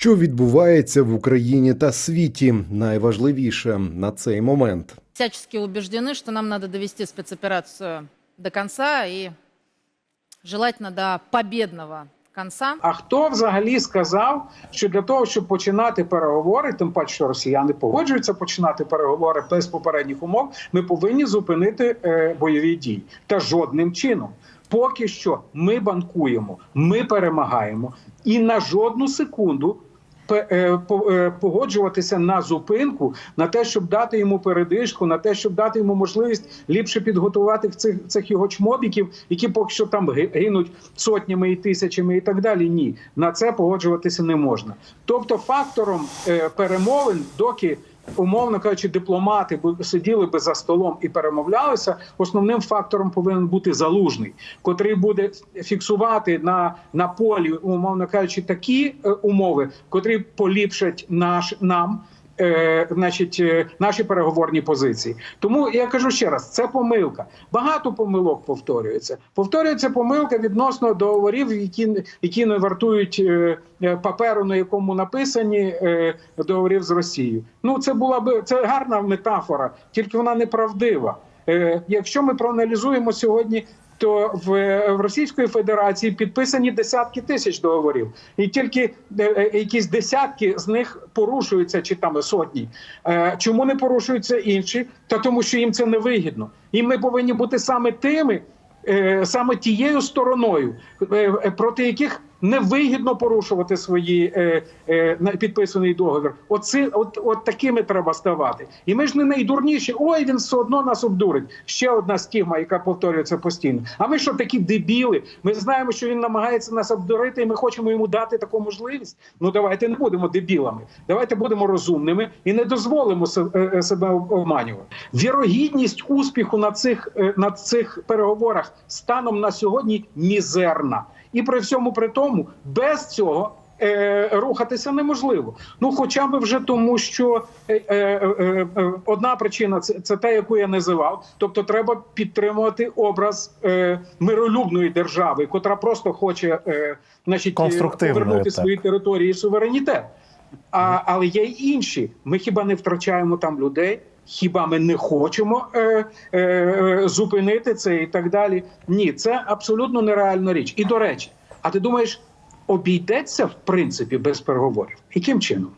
Що відбувається в Україні та світі? Найважливіше на цей момент. всячески убеждены, что нам надо довести спецоперацию до конца и желательно до победного конца. А хто взагалі сказав, що для того, щоб починати переговори, тим паче, що росіяни погоджуються починати переговори без попередніх умов, ми повинні зупинити е, бойові дії та жодним чином. Поки що ми банкуємо, ми перемагаємо, і на жодну секунду погоджуватися на зупинку, на те, щоб дати йому передишку, на те, щоб дати йому можливість ліпше підготувати цих, цих його чмобіків, які поки що там ги- гинуть сотнями і тисячами, і так далі. Ні, на це погоджуватися не можна. Тобто, фактором е, перемовин, доки умовно кажучи, дипломати бу- сиділи би за столом і перемовлялися. Основним фактором повинен бути залужний, котрий буде фіксувати на, на полі, умовно кажучи, такі е, умови, котрі поліпшать наш нам. Е, значить, е, наші переговорні позиції. Тому я кажу ще раз: це помилка. Багато помилок повторюється. Повторюється помилка відносно договорів, які, які не вартують е, паперу, на якому написані договорів з Росією. Ну це була би це гарна метафора, тільки вона неправдива. Якщо ми проаналізуємо сьогодні. То в, Російської Федерації підписані десятки тисяч договорів, і тільки е, е, якісь десятки з них порушуються, чи там сотні. Е, чому не порушуються інші? Та тому, що їм це не вигідно. І ми повинні бути саме тими, саме тією стороною, проти яких невигідно порушувати свої е, е, підписаний договір. Оці, от, от такими треба ставати. І ми ж не найдурніші. Ой, він все одно нас обдурить. Ще одна стігма, яка повторюється постійно. А ми що такі дебіли? Ми знаємо, що він намагається нас обдурити, і ми хочемо йому дати таку можливість. Ну давайте не будемо дебілами. Давайте будемо розумними і не дозволимо е, е, себе обманювати. Вірогідність успіху на цих е, на цих переговорах станом на сьогодні мізерна. І при всьому при тому, без цього е, рухатися неможливо. Ну, хоча б вже тому, що е, е, е, е, одна причина це, це те, яку я називав. Тобто, треба підтримувати образ е, миролюбної держави, котра просто хоче е, значить, повернути так. свої території і суверенітет. А, але є й інші. Ми хіба не втрачаємо там людей? Хіба ми не хочемо е, е, зупинити це і так далі? Ні, це абсолютно нереальна річ. І до речі, а ти думаєш, обійдеться в принципі без переговорів? Яким чином?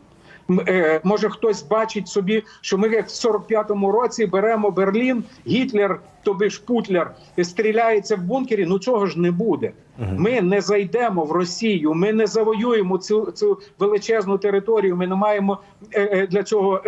Е, може, хтось бачить собі, що ми як в 45-му році беремо Берлін, Гітлер, тобі ж Путлер, стріляється в бункері. Ну цього ж не буде. Ми не зайдемо в Росію, ми не завоюємо цю цю величезну територію. Ми не маємо е, е, для цього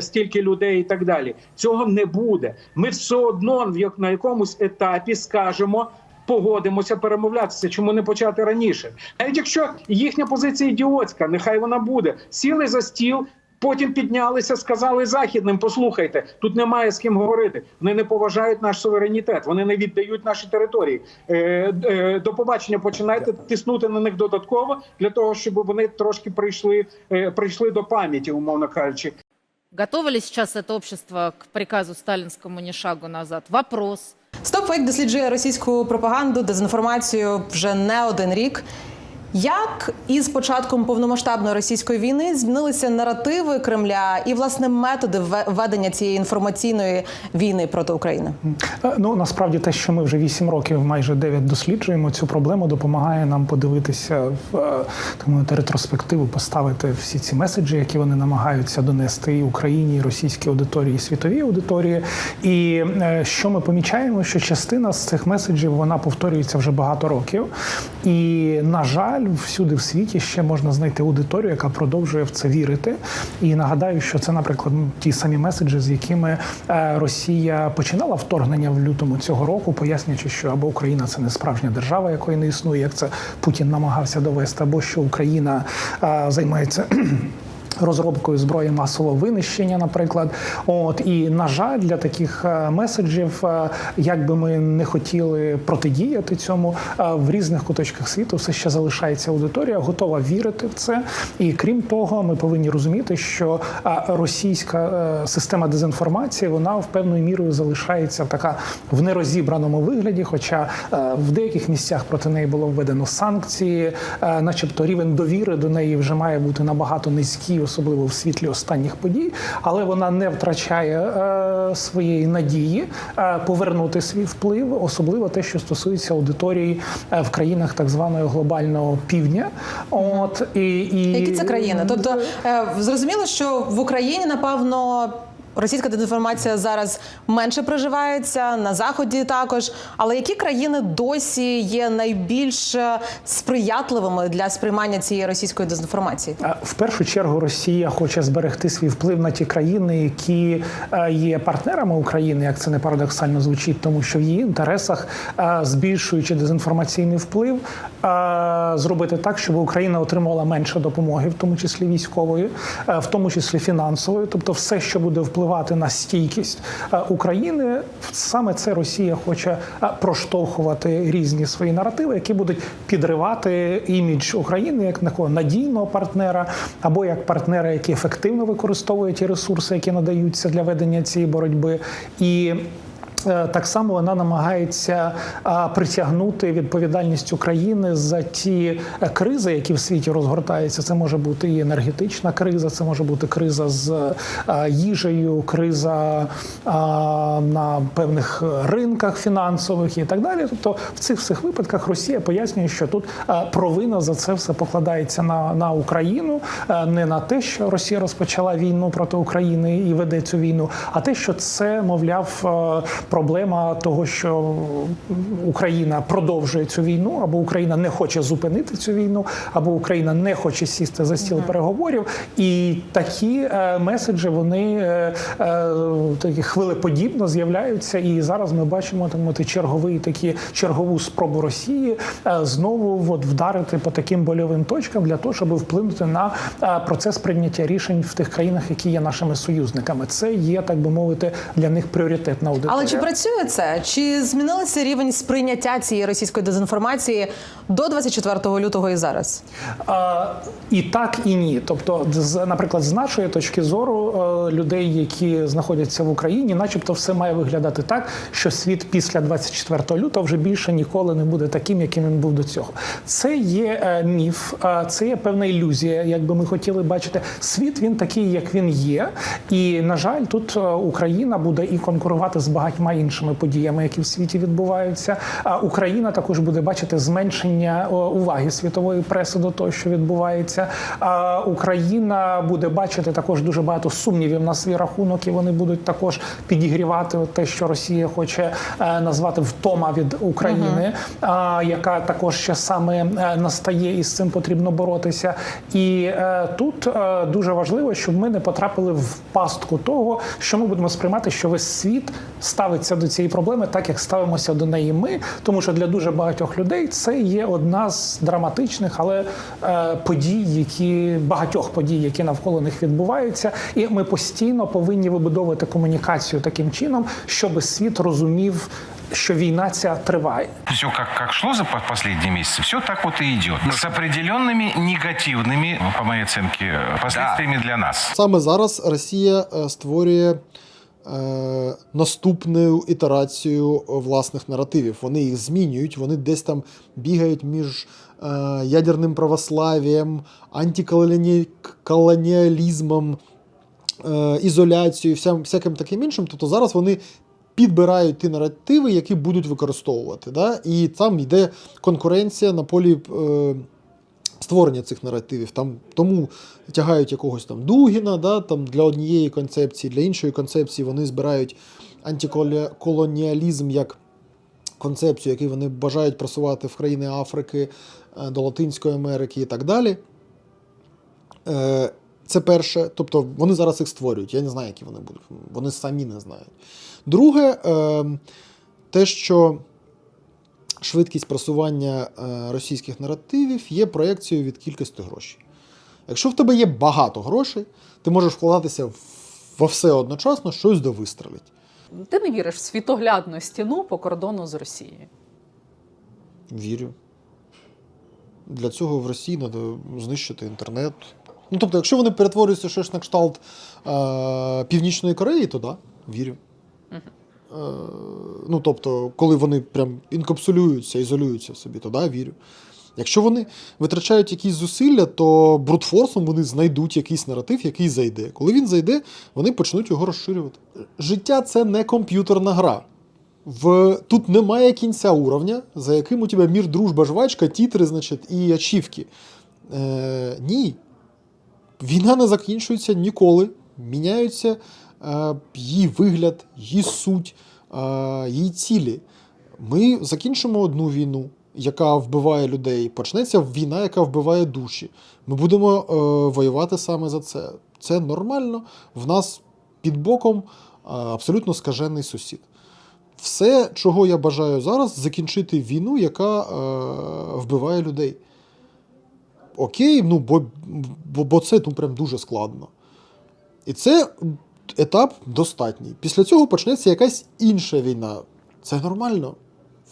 стільки людей і так далі. Цього не буде. Ми все одно на якомусь етапі скажемо. Погодимося перемовлятися, чому не почати раніше? Навіть якщо їхня позиція ідіотська, нехай вона буде. Сіли за стіл, потім піднялися, сказали західним: послухайте, тут немає з ким говорити. Вони не поважають наш суверенітет, вони не віддають наші території. Е, е, до побачення починайте тиснути на них додатково для того, щоб вони трошки прийшли, е, прийшли до пам'яті, умовно кажучи. Готово ли сейчас это общество к приказу сталинскому ни шагу назад? Вопрос. Стопфейк досліджує російську пропаганду, дезінформацію вже не один рік. Як із початком повномасштабної російської війни змінилися наративи Кремля і власне методи ве- ведення цієї інформаційної війни проти України? Е, Ну насправді те, що ми вже 8 років, майже 9 досліджуємо цю проблему, допомагає нам подивитися в е, тому ретроспективу, поставити всі ці меседжі, які вони намагаються донести і Україні, і російській аудиторії, і світовій аудиторії. І е, що ми помічаємо, що частина з цих меседжів вона повторюється вже багато років, і на жаль, всюди в світі ще можна знайти аудиторію, яка продовжує в це вірити. І нагадаю, що це, наприклад, ну, ті самі меседжі, з якими е, Росія починала вторгнення в лютому цього року, пояснюючи, що або Україна це не справжня держава, якої не існує, як це Путін намагався довести, або що Україна е, займається. Розробкою зброї масового винищення, наприклад. От і на жаль, для таких е, меседжів, е, як би ми не хотіли протидіяти цьому, е, в різних куточках світу все ще залишається аудиторія, готова вірити в це. І крім того, ми повинні розуміти, що російська система дезінформації вона в певною мірою залишається така в нерозібраному вигляді. Хоча в деяких місцях проти неї було введено санкції, начебто рівень довіри до неї вже має бути набагато низький, особливо в світлі останніх подій, але вона не втрачає е, своєї надії е, повернути свій вплив, особливо те, що стосується аудиторії е, в країнах так званого глобального півдня. От і, і Які це країни? Тобто е, зрозуміло, що в Україні напевно. Російська дезінформація зараз менше проживається на заході також. Але які країни досі є найбільш е, сприятливими для сприймання цієї російської дезінформації? Е, В першу чергу Росія хоче зберегти свій вплив на ті країни, які е, є партнерами України, як це не парадоксально звучить, тому що в її інтересах, збільшуючи дезінформаційний вплив, зробити так, щоб Україна отримала менше допомоги, в тому числі військової, в тому числі фінансової, тобто все, що буде впливати на стійкість е, України, саме це Росія хоче е, проштовхувати різні свої наративи, які будуть підривати імідж України як такого надійного партнера, або як партнера, який ефективно використовує ті ресурси, які надаються для ведення цієї боротьби. І так само вона намагається притягнути відповідальність України за ті е, кризи, які в світі розгортаються. Це може бути і енергетична криза, це може бути криза з їжею, криза на певних ринках фінансових і так далі. Тобто, в цих всіх випадках Росія пояснює, що тут провина за це все покладається на, на Україну, не на те, що Росія розпочала війну проти України і веде цю війну, а те, що це, мовляв, е, проблема того, що Україна продовжує цю війну, або Україна не хоче зупинити цю війну, або Україна не хоче сісти за стіл переговорів. І такі е, меседжі вони е, е, такі хвилеподібно з'являються. І зараз ми бачимо мовити, черговий такі чергову спробу Росії е, знову от, вдарити по таким больовим точкам для того, щоб вплинути на е, процес прийняття рішень в тих країнах, які є нашими союзниками. Це є так би мовити для них пріоритетна аудиторія. Працює це? Чи змінилися рівень сприйняття цієї російської дезінформації до 24 лютого і зараз? А, і так, і ні. Тобто, з, наприклад, з нашої точки зору е, людей, які знаходяться в Україні, начебто, все має виглядати так, що світ після 24 лютого вже більше ніколи не буде таким, яким він був до цього. Це є е, міф, це є певна ілюзія, як би ми хотіли бачити. Світ він такий, як він є. І на жаль, тут е, Україна буде і конкурувати з багатьма іншими подіями, які в світі відбуваються. А Україна також буде бачити зменшення уваги світової преси до того, що відбувається. А Україна буде бачити також дуже багато сумнівів на свій рахунок, і вони будуть також підігрівати те, що Росія хоче е, назвати втома від України, а, яка також ще саме е, настає, і з цим потрібно боротися. І е, тут дуже важливо, щоб ми не потрапили в пастку того, що ми будемо сприймати, що весь світ ставиться до цієї проблеми, так як ставимося до неї ми, тому що для дуже багатьох людей це є одна з драматичних, але е, подій, які багатьох подій, які навколо них відбуваються, і ми постійно повинні вибудовувати комунікацію таким чином, щоб світ розумів, що війна ця триває. Все как, как шло за по- последние месяцы, все так вот и идет. С определенными негативными, ну, по моей оценке, последствиями для нас. Саме зараз Росія е, створює е, наступну ітерацію власних наративів. Вони їх змінюють, вони десь там бігають між е, ядерним православ'ям, антиколоніалізмом, е, ізоляцією, всяким таким іншим. Тобто зараз вони підбирають ті наративи, які будуть використовувати. Да? І там йде конкуренція на полі. Е, створення цих наративів. Там, тому тягають якогось там Дугіна, да, там для однієї концепції, для іншої концепції вони збирають антиколоніалізм як концепцію, яку вони бажають просувати в країни Африки, е, до Латинської Америки і так далі. Е, Це перше, тобто вони зараз їх створюють. Я не знаю, які вони будуть. Вони самі не знають. Друге, е, те, що швидкість просування е, російських наративів є проекцією від кількості грошей. Якщо в тебе є багато грошей, ти можеш вкладатися во все одночасно, щось да вистрелить. Ти не віриш в світоглядну стіну по кордону з Росією? Вірю. Для цього в Росії треба знищити інтернет. Ну, тобто, якщо вони перетворюються щось на кшталт е, Північної Кореї, то да, вірю. Е, ну, тобто, коли вони прям інкапсулюються, ізолюються в собі, то да, вірю. Якщо вони витрачають якісь зусилля, то брутфорсом вони знайдуть якийсь наратив, який зайде. Коли він зайде, вони почнуть його розширювати. Життя це не комп'ютерна гра. В... Тут немає кінця уровня, за яким у тебе мір, дружба, жвачка, тітри, значить, і ачівки. Е, ні. Війна не закінчується ніколи. Міняються її вигляд, її суть, е, її цілі. Ми закінчимо одну війну, яка вбиває людей. Почнеться війна, яка вбиває душі. Ми будемо е, воювати саме за це. Це нормально. В нас під боком е, абсолютно скажений сусід. Все, чого я бажаю зараз, закінчити війну, яка е, вбиває людей. Окей, ну бо, бо, бо це ну, прям дуже складно. І це етап достатній. Після цього почнеться якась інша війна. Це нормально.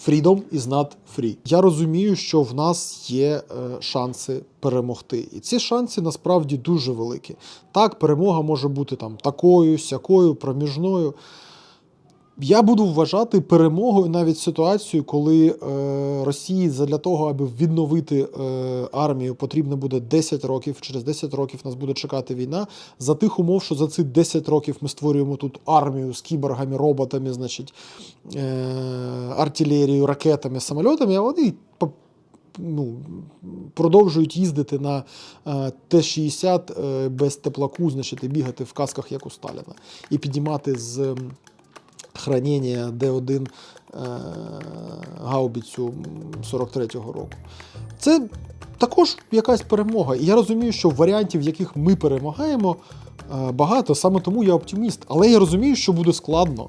Freedom is not free. Я розумію, що в нас є е, шанси перемогти. І ці шанси насправді дуже великі. Так, перемога може бути там такою, сякою, проміжною. Я буду вважати перемогою навіть ситуацію, коли е, Росії для того, аби відновити е, армію, потрібно буде 10 років. Через 10 років нас буде чекати війна. За тих умов, що за ці 10 років ми створюємо тут армію з кіборгами, роботами, значить, е, артилерією, ракетами, самольотами, а вони ну, продовжують їздити на е, Т-60 е, без теплаку, значить, і бігати в касках, як у Сталіна, і піднімати з. Хранення Д1 е, гаубіцю 43-го року. Це також якась перемога. І я розумію, що варіантів, в яких ми перемагаємо, е, багато. Саме тому я оптиміст. Але я розумію, що буде складно.